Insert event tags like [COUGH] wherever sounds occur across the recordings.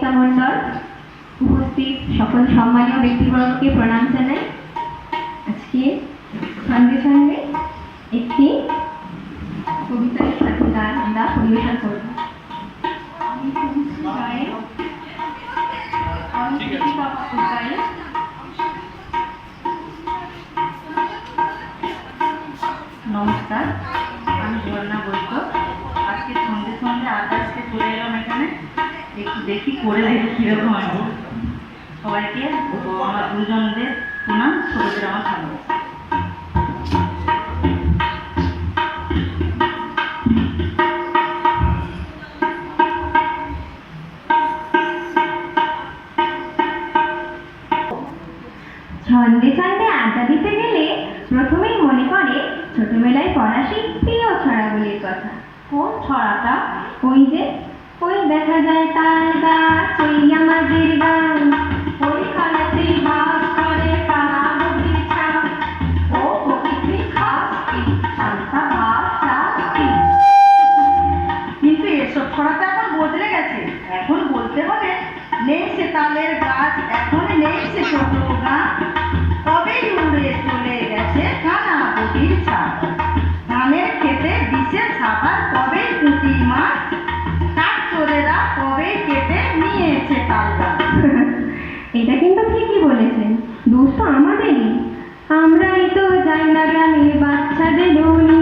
মৌমিতা মণ্ডল উপস্থিত সকল সম্মানীয় ব্যক্তিবর্গকে প্রণাম জানাই। আজকে সঙ্গে সঙ্গে একটি কবিতার সাথে গান আমরা পরিবেশন করব। নমস্কার আমি ঝর্ণা বৈদ্য আজকে সন্ধ্যে সন্ধ্যে এখানে দেখি করে দেখি কীরকম আছে সবাইকে আমার দুজনদের প্রণাম ছোটদের আমার ভালোবাসা ছন্দে আড্ডা দিতে গেলে প্রথমেই মনে ছোটবেলায় পড়া সেই ছড়াগুলির কথা। কোন ছড়াটা? ওই যে দেখা যায় তার গাছ গান ও এখন বদলে গেছে। এখন বলতে হবে নেই সে তালের গাছ, এখন নেই সে ছোট গাছ কবেই উড়ে চলে গেছে কানা বটির ছাপ। ধানের খেতে বিষে ছাপার কবেই পুঁটি মাছ। [LAUGHS] এটা কিন্তু ঠিকই বলেছেন। দোষ তো আমাদেরই। আমরাই তো যাই না গ্রামে বাচ্চাদের বলি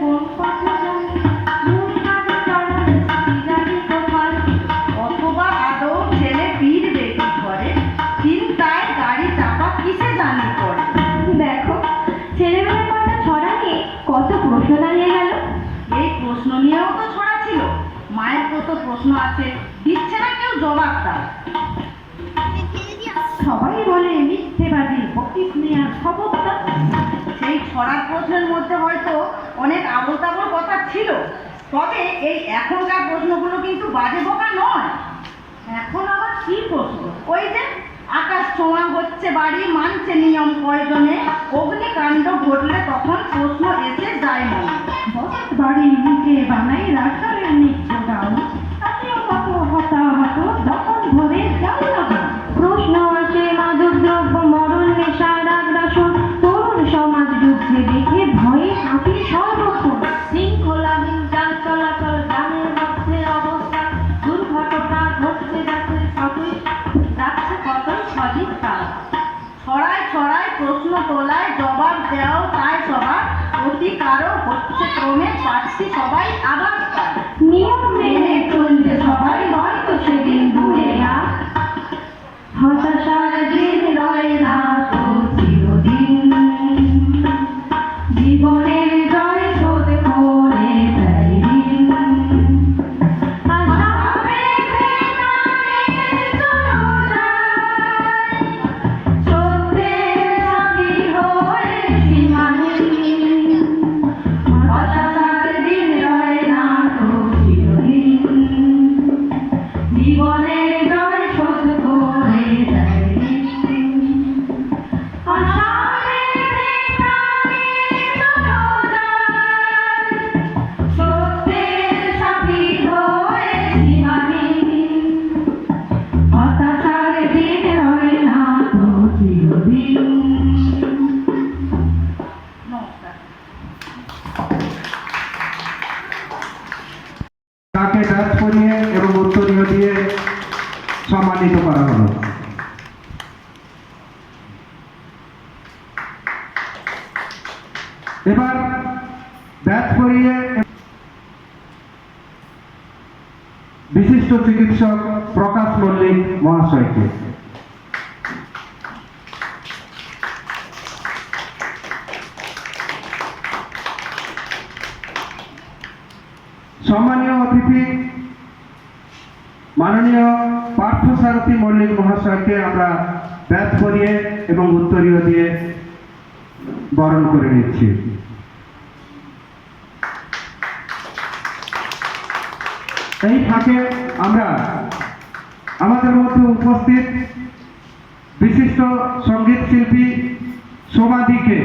কোন পথে অথবা আদৌ ছেলে করে? চিন্তায় গাড়ি চাপা কিসে পড়ে? দেখো কত প্রশ্ন দাঁড়িয়ে গেল। এই প্রশ্ন নিয়েও তো ছড়া ছিল। মায়ের কত প্রশ্ন আছে। দিচ্ছে না কেউ জবাব তার। সবাই বলে মিথ্যেবাদী বকিস নিয়ে খবরটা আবল তাবল কথা ছিল। তবে এই এখনকার প্রশ্নগুলো কিন্তু বাজে বোকা নয়। এখন আবার কি প্রশ্ন? ওই যে আকাশ ছোঁয়া হচ্ছে, বাড়ি মানছে নিয়ম কয়জনে অগ্নিকাণ্ড ঘটলে তখন প্রশ্ন এসে যায় মনে বাড়ি মুখে বানাই রাখার নিত্য দেওয়াও তাই সবার কারও হচ্ছে। ক্রমে পাচ্ছি সবাই আবার নিয়ম মেনে বিশিষ্ট চিকিৎসক প্রকাশ মল্লিক মহাশয়কে সম্মানীয় অতিথি মাননীয় পার্থসারথী মল্লিক মহাশয়কে আমরা ব্যাচ করিয়ে এবং উত্তরীয় দিয়ে বরণ করে নিচ্ছি এই ফাঁকে আমরা আমাদের মধ্যে উপস্থিত বিশিষ্ট সংগীত শিল্পী সোমাদিকে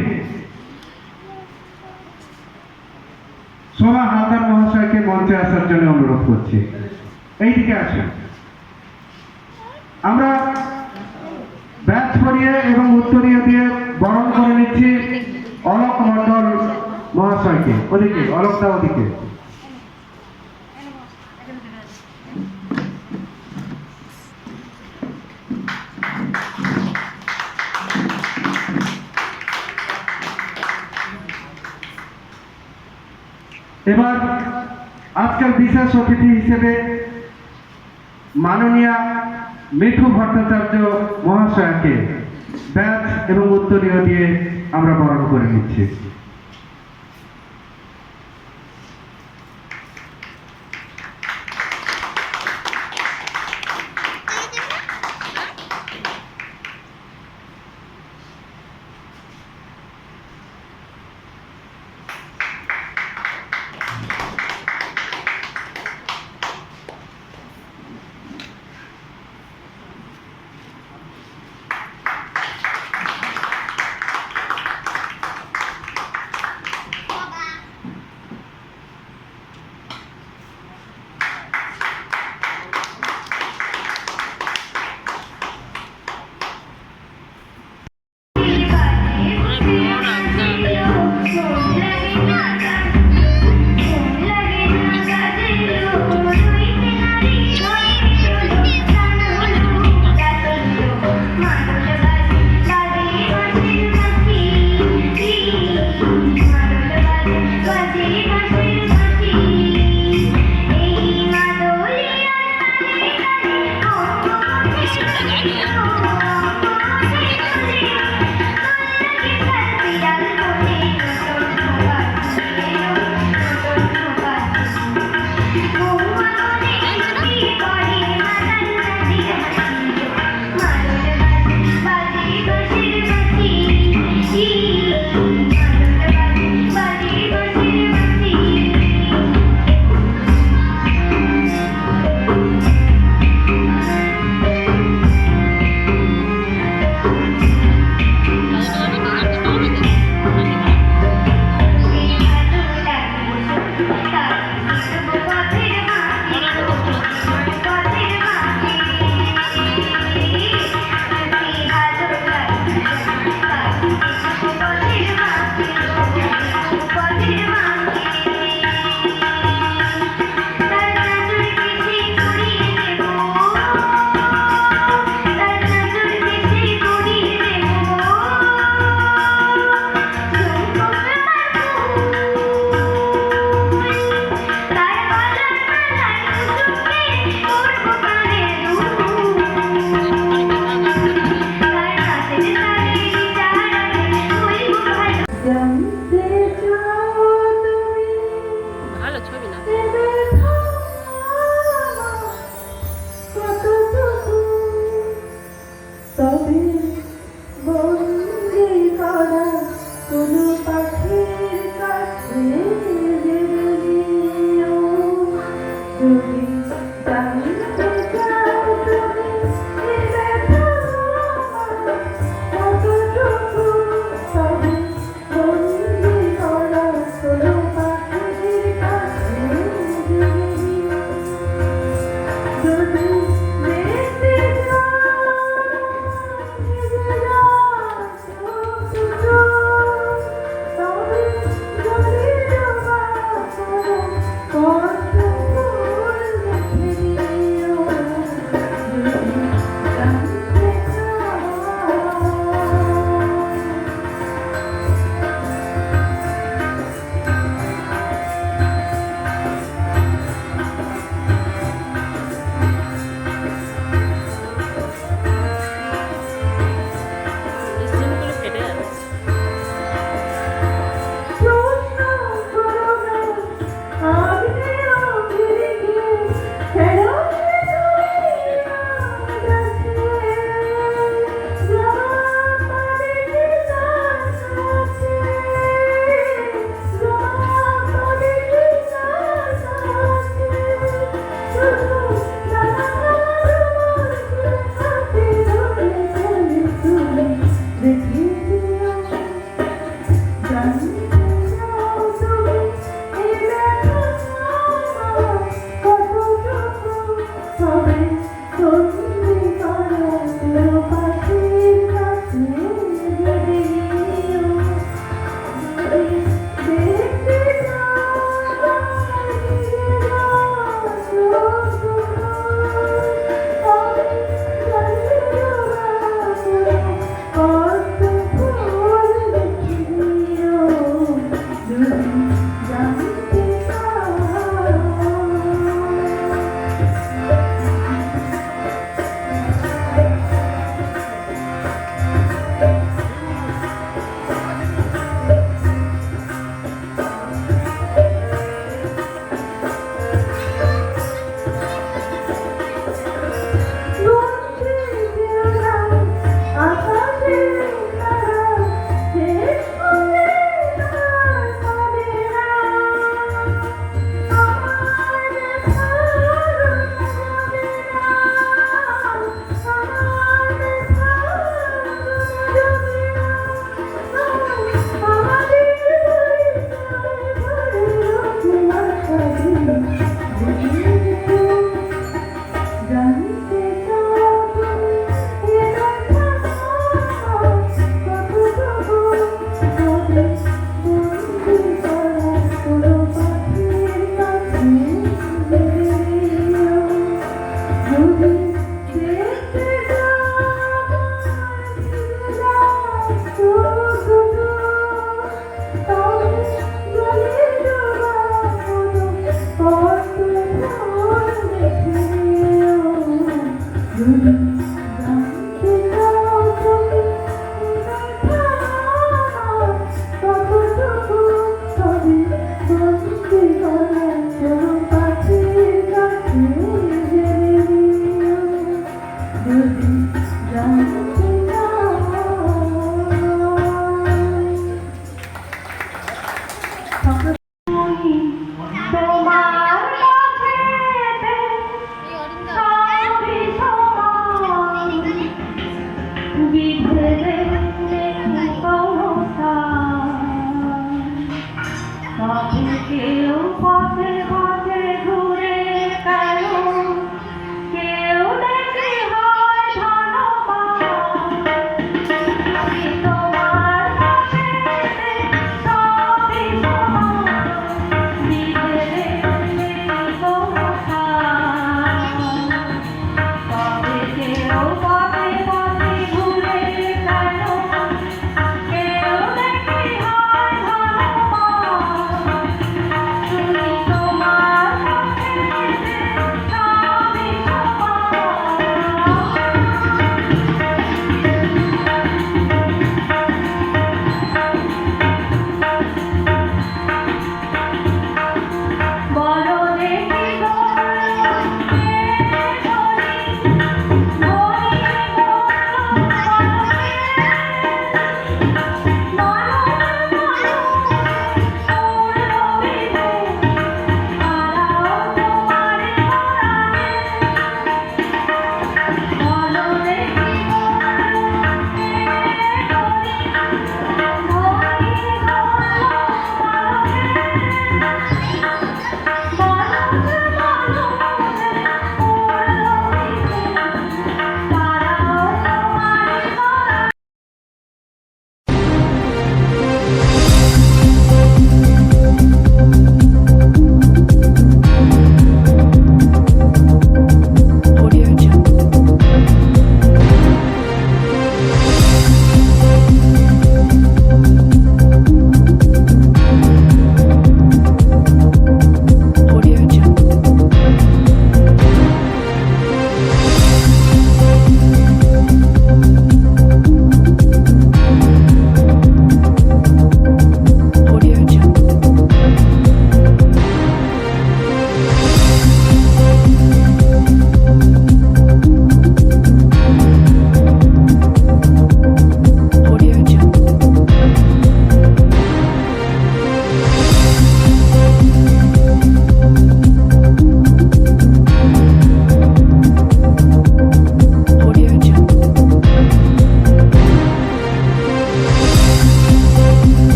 সোমা হালদার মহাশয়কে মঞ্চে আসার জন্য অনুরোধ করছি। এইদিকে আসুন। আমরা ব্যাচ করিয়ে এবং উত্তরীয় দিয়ে বরণ করে নিচ্ছি অলোক মণ্ডল মহাশয়কে। ওদিকে অলোকদা ওদিকে। এবার আজকের বিশেষ অতিথি হিসেবে মাননীয় মিঠু ভট্টাচার্য মহাশয়কে ব্যাচ এবং উত্তরীয় দিয়ে আমরা বরণ করে নিচ্ছি।